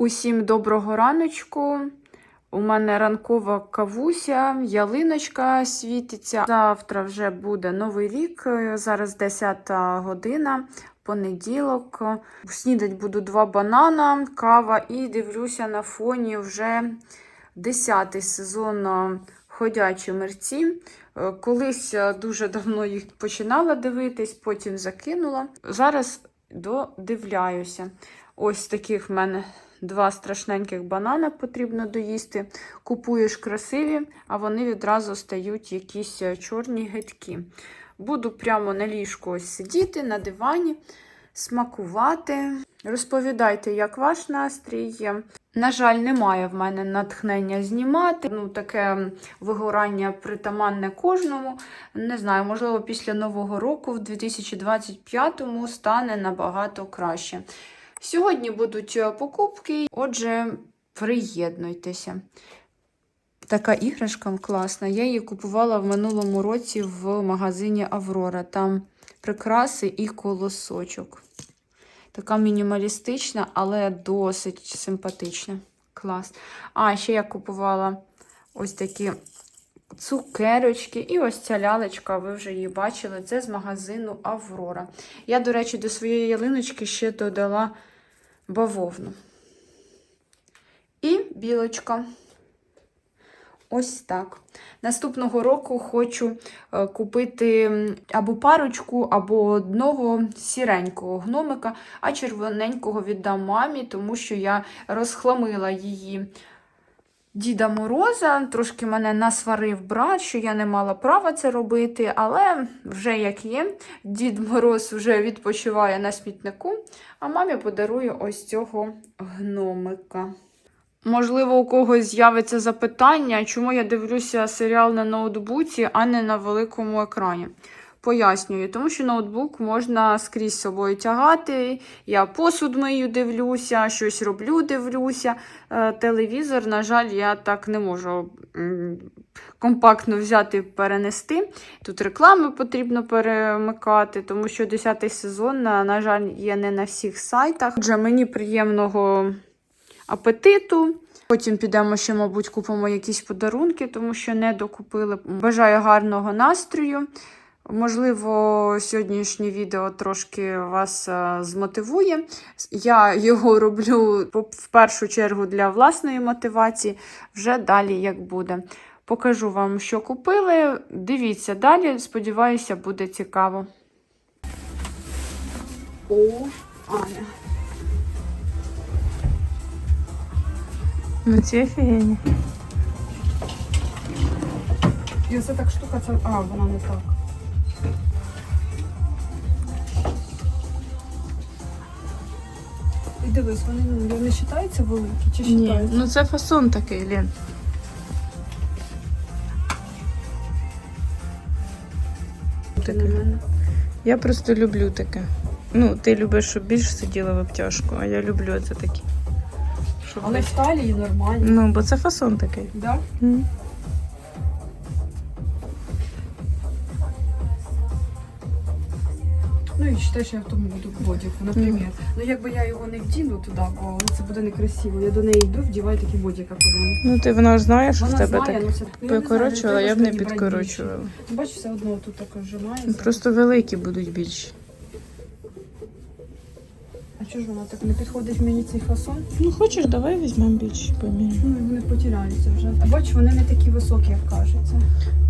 Усім доброго раночку. У мене ранкова кавуся, ялиночка світиться. Завтра вже буде новий рік. Зараз 10 година, понеділок. Снідать буду два банана, кава і дивлюся на фоні вже 10 сезон ходячі мерці. Е, Колись е, дуже давно їх починала дивитись, потім закинула. Зараз додивляюся. Ось таких в мене два страшненьких банана потрібно доїсти. Купуєш красиві, а вони відразу стають якісь е, чорні гидкі. Буду прямо на ліжку ось сидіти на дивані, смакувати. Розповідайте, як ваш настрій. На жаль, немає в мене натхнення знімати. Ну, таке вигорання притаманне кожному. Не знаю, можливо, після Нового року, в 2025-му, стане набагато краще. Сьогодні будуть е, покупки, отже, приєднуйтеся. Така іграшка класна. Я її купувала в минулому році в магазині Аврора. Там прикраси і колосочок. Така мінімалістична, але досить симпатична. Клас. А, ще я купувала ось такі цукерочки. І ось ця лялечка, ви вже її бачили, це з магазину Аврора. Я, до речі, до своєї ялиночки ще додала бавовну. І білочка. Ось так. Наступного року хочу е, купити або парочку, або одного сіренького гномика, а червоненького віддам мамі, тому що я розхламила її Діда Мороза. Трошки мене насварив брат, що я не мала права це робити, але вже як є. Дід Мороз вже відпочиває на смітнику, а мамі подарую ось цього гномика. Можливо, у когось з'явиться запитання, чому я дивлюся серіал на ноутбуці, а не на великому екрані. Пояснюю, тому що ноутбук можна скрізь собою тягати. Я посуд мию дивлюся, щось роблю, дивлюся. Е, Телевізор, на жаль, я так не можу компактно взяти перенести. Тут реклами потрібно перемикати, тому що 10 сезон, на жаль, є не на всіх сайтах. Отже, мені приємного апетиту. Потім підемо ще, мабуть, купимо якісь подарунки, тому що не докупили. Бажаю гарного настрою. Можливо, сьогоднішнє відео трошки вас е, змотивує. Я його роблю в першу чергу для власної мотивації, вже далі як буде. Покажу вам, що купили. Дивіться далі, сподіваюся, буде цікаво. О, Аня. Ну ці офігенні. І оце так штука, це. А, вона не так. І дивись, вони ну, не вважаються великі чи Ні, вважаються? ну це фасон такий, Лен. На мене. Я просто люблю таке. Ну, ти любиш, щоб більш сиділа в обтяжку, а я люблю це такі. Щоб Але в талії нормально. Ну, бо це фасон такий. Да? М. І вважаю, що я в тому буду бодік, наприклад. Ну якби я його не вдіну туди, бо це буде некрасиво. Я до неї йду, вдіваю такі бодіка подам. Ну, ти вона ж знає, що в тебе знає, так ну ну, я Покорочувала, я б не підкорочувала. Бачиш, все одно тут також вжимається. Ну, Просто великі будуть більші. Чого ж вона так не підходить мені цей фасон? Ну, хочеш, давай візьмемо більші поміряємо. Ну, вони потеряються вже. А бачиш, вони не такі високі, як кажеться.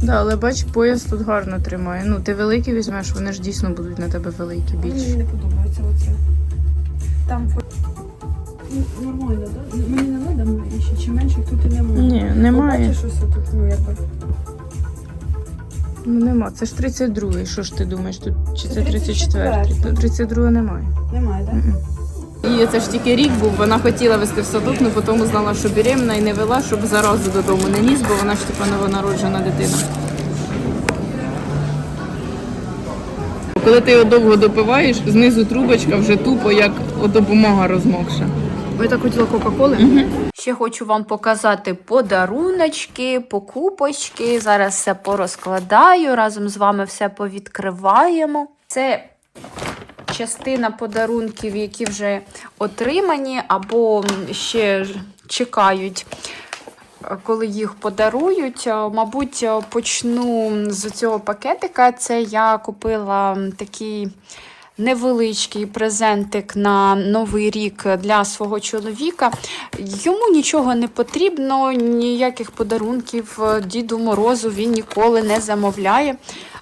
Да, але бач, пояс тут гарно тримає. Ну, ти великі візьмеш, вони ж дійсно будуть на тебе великі, Мені не подобається оце. Там Ну, нормально, так? Да? Мені не треба менше, чи менше тут і немає. Ні, немає. Бачиш, ось тут, ну якби. Ну нема. Це ж 32-й. Що ж ти думаєш? Тут чи це 34-й. 34-й? Тут 32 немає. Немає, так? Да? І це ж тільки рік був, вона хотіла вести в садок, але потім знала, що беременна і не вела, щоб заразу додому не ніс, бо вона ж типа новонароджена дитина. Коли ти його довго допиваєш, знизу трубочка вже тупо, як ото бумага розмокша. Ви так хотіла Кока-Коли? Ще хочу вам показати подаруночки, покупочки. Зараз все порозкладаю, разом з вами все повідкриваємо. Це частина подарунків, які вже отримані, або ще чекають, коли їх подарують. Е, Мабуть, почну з цього пакетика. Це я купила такий невеличкий презентик на новий рік для свого чоловіка. Йому нічого не потрібно, ніяких подарунків е, Діду Морозу він ніколи не замовляє.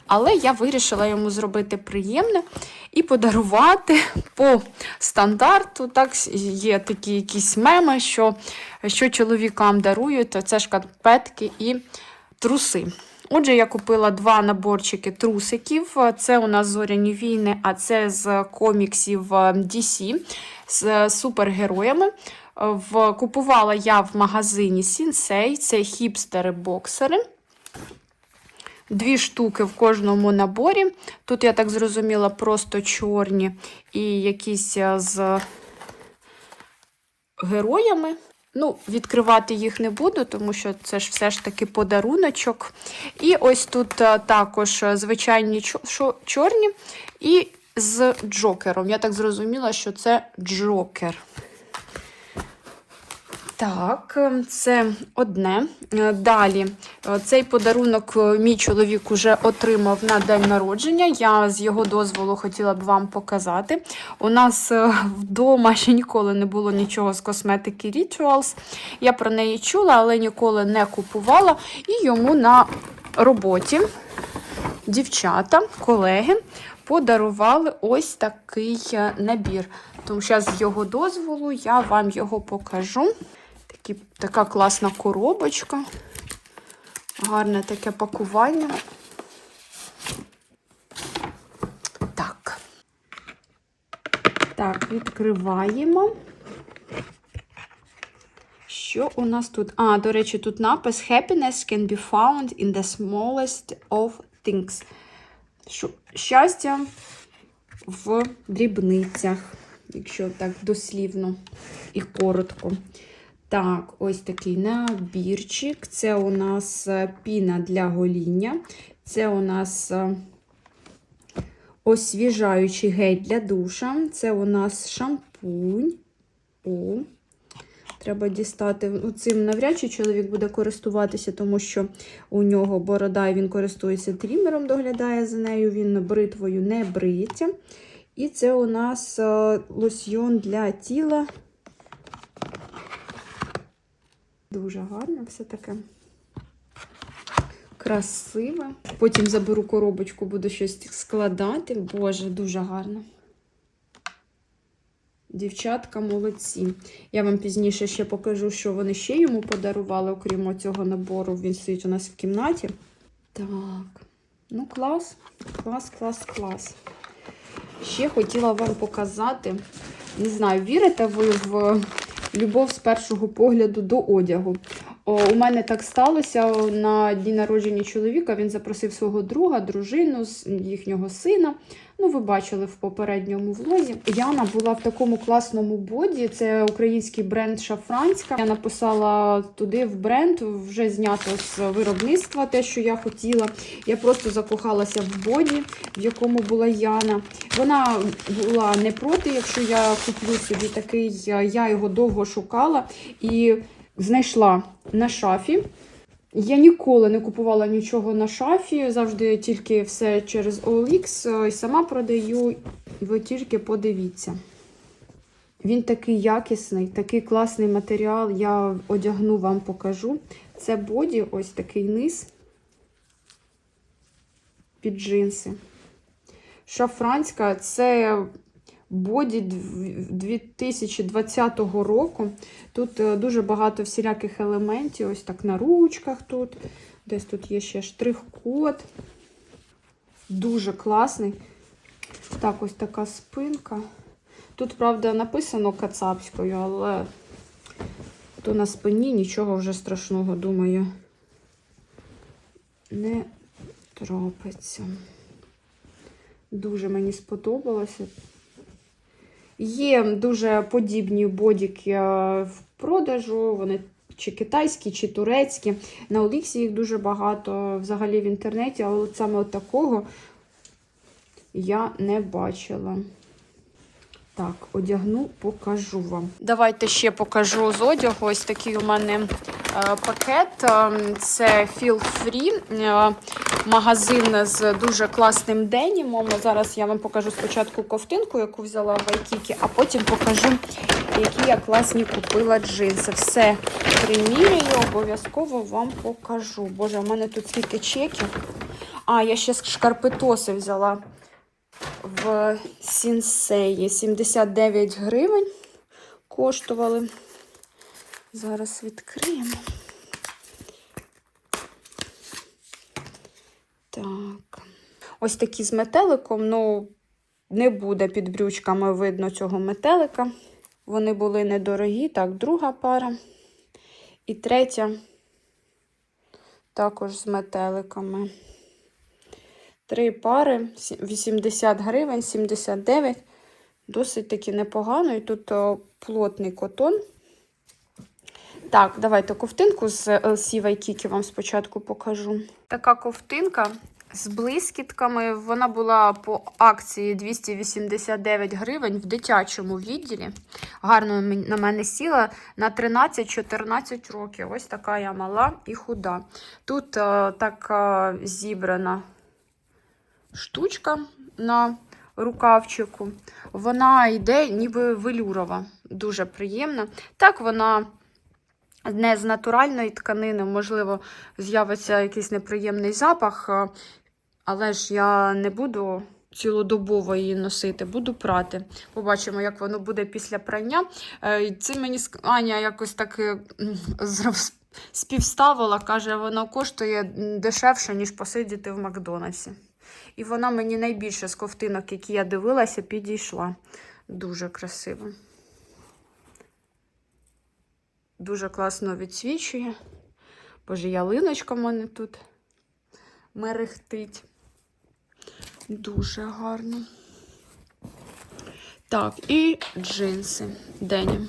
Але я вирішила йому зробити приємне і подарувати по стандарту. Так, є такі якісь меми, що, що чоловікам дарують, то це шкарпетки і труси. Отже, я купила два наборчики трусиків. Це у нас зоряні війни, а це з коміксів е, DC з супергероями. Е, В, купувала я в магазині Сінсей, це хіпстери-боксери. Дві штуки в кожному наборі. Тут, я так зрозуміла, просто чорні і якісь е, з героями. Ну, відкривати їх не буду, тому що це ж все ж таки подаруночок. І ось тут е, також е, звичайні чорні і з джокером. Я так зрозуміла, що це джокер. Так, е, це одне. Е, Далі, е, цей подарунок е, мій чоловік уже отримав на день народження. Я з його дозволу хотіла б вам показати. У нас вдома ще ніколи не було нічого з косметики Rituals. Я про неї чула, але ніколи не купувала. І йому на роботі дівчата, колеги подарували ось такий набір. Тому що з його дозволу я вам його покажу. Такі, така класна коробочка. Гарне таке пакування. Так. Так, відкриваємо. Що у нас тут? А, до речі, тут напис Happiness can be found in the smallest of things. Щастя в дрібницях, якщо так дослівно і коротко. Так, ось такий набірчик. Це у нас е, піна для гоління. Це у нас е, освіжаючий гель для душа. Це у нас шампунь. О, треба дістати. Ну, Цим навряд чи чоловік буде користуватися, тому що у нього борода, і він користується трімером, доглядає за нею, він бритвою не бриється. І це у нас е, лосьйон для тіла. Дуже гарно все таке. Красиве. Потім заберу коробочку, буду щось складати. Боже, дуже гарно. Дівчатка молодці. Я вам пізніше ще покажу, що вони ще йому подарували, окрім цього набору. Він стоїть у нас в кімнаті. Так. Ну, клас, клас, клас, клас. Ще хотіла вам показати. Не знаю, вірите ви в любов з першого погляду до одягу. У мене так сталося на дні народження чоловіка. Він запросив свого друга, дружину, їхнього сина. Ну, ви бачили в попередньому влозі. Яна була в такому класному боді. Це український бренд Шафранська. Я написала туди в бренд, вже знято з виробництва те, що я хотіла. Я просто закохалася в боді, в якому була Яна. Вона була не проти, якщо я куплю собі такий. Я його довго шукала і знайшла на шафі. Я ніколи не купувала нічого на шафі, завжди тільки все через OLX е, і сама продаю. Ви тільки подивіться. Він такий якісний, такий класний матеріал. Я одягну вам покажу. Це боді, ось такий низ під джинси. Шафранська це боді 2020 року. Тут е, дуже багато всіляких елементів, ось так на ручках тут. Десь тут є ще штрих-код. Дуже класний. Так, ось така спинка. Тут, правда, написано кацапською, але то на спині нічого вже страшного, думаю, не трапиться. Дуже мені сподобалося. Є дуже подібні бодіки е, в продажу. Вони чи китайські, чи турецькі. На Оліксі їх дуже багато взагалі в інтернеті, але от саме от такого я не бачила. Так, одягну, покажу вам. Давайте ще покажу з одягу. Ось такий у мене е, пакет. Е, Це Feel Free, е, магазин з дуже класним денімом. Зараз я вам покажу спочатку ковтинку, яку взяла в Айкікі, а потім покажу, які я класні купила джинси. Все примірюю, обов'язково вам покажу. Боже, у мене тут скільки чеків. А, я ще шкарпетоси взяла в Сінсеї. 79 гривень коштували. Зараз відкриємо. Так. Ось такі з метеликом. Ну, не буде під брючками видно цього метелика. Вони були недорогі. Так, друга пара. І третя також з метеликами. Три пари, 80 гривень, 79. Досить таки непогано. І тут о, плотний котон. Так, давайте ковтинку з LC Waikiki вам спочатку покажу. Така ковтинка з блискітками. Вона була по акції 289 гривень в дитячому відділі. Гарно на мене сіла на 13-14 років. Ось така я мала і худа. Тут е, така зібрана штучка на рукавчику. Вона йде ніби велюрова, дуже приємна. Так, вона не з натуральної тканини, можливо, з'явиться якийсь неприємний запах, е, але ж я не буду цілодобово її носити, буду прати. Побачимо, як воно буде після прання. Е, Це мені Аня якось так е, співставила, каже, воно коштує дешевше, ніж посидіти в Макдональдсі. І вона мені найбільше з ковтинок, які я дивилася, підійшла. Дуже красиво. Дуже класно відсвічує. Боже, ялиночка в мене тут мерехтить. Дуже гарно. Так, і джинси. Денім.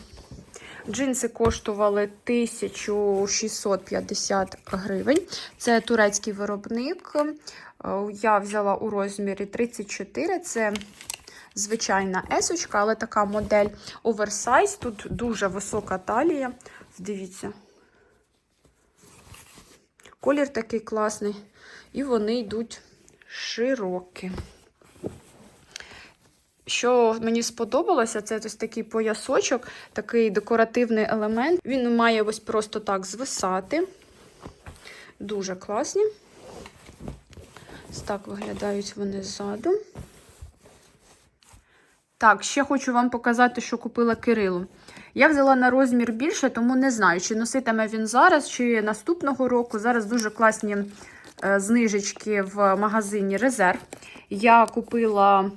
Джинси коштували 1650 гривень. Це турецький виробник. Е, Я взяла у розмірі 34. Це звичайна есочка, але така модель оверсайз. Тут дуже висока талія. Дивіться. Колір такий класний. І вони йдуть широкі. Що мені сподобалося, це ось такий поясочок, такий декоративний елемент. Він має ось просто так звисати. Дуже класні. Ось так виглядають вони ззаду. Так, ще хочу вам показати, що купила Кирилу. Я взяла на розмір більше, тому не знаю, чи носитиме він зараз, чи наступного року. Зараз дуже класні е, знижечки в магазині Резерв. Я купила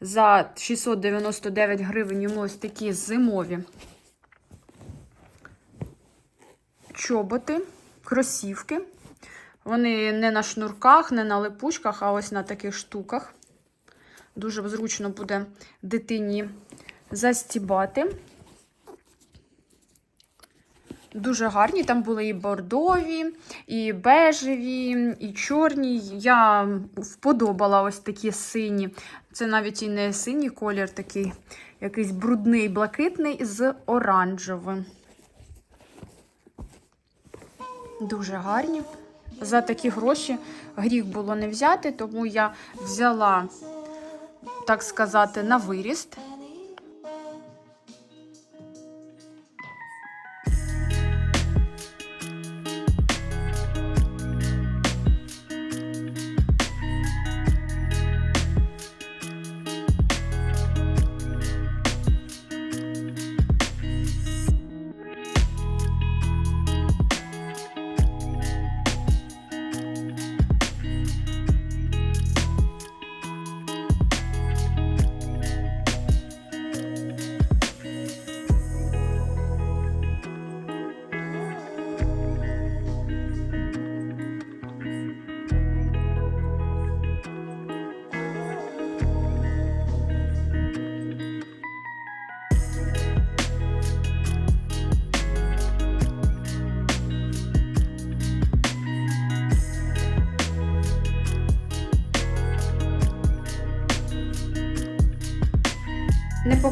за 699 гривень йому ось такі зимові чоботи, кросівки. Вони не на шнурках, не на липучках, а ось на таких штуках. Дуже зручно буде дитині застібати. Дуже гарні. Там були і бордові, і бежеві, і чорні. Я вподобала ось такі сині. Це навіть і не синій колір, такий якийсь брудний, блакитний з оранжевим. Дуже гарні. За такі гроші гріх було не взяти, тому я взяла, так сказати, на виріст.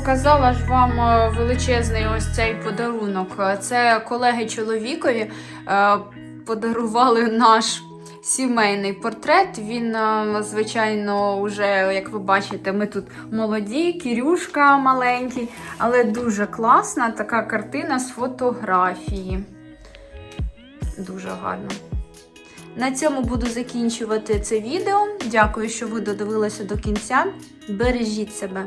Показала ж вам е, величезний ось цей подарунок. Це колеги чоловікові е, подарували наш сімейний портрет. Він, е, звичайно, вже, як ви бачите, ми тут молоді, Кірюшка маленький, але дуже класна така картина з фотографії. Дуже гарно. На цьому буду закінчувати це відео. Дякую, що ви додивилися до кінця. Бережіть себе.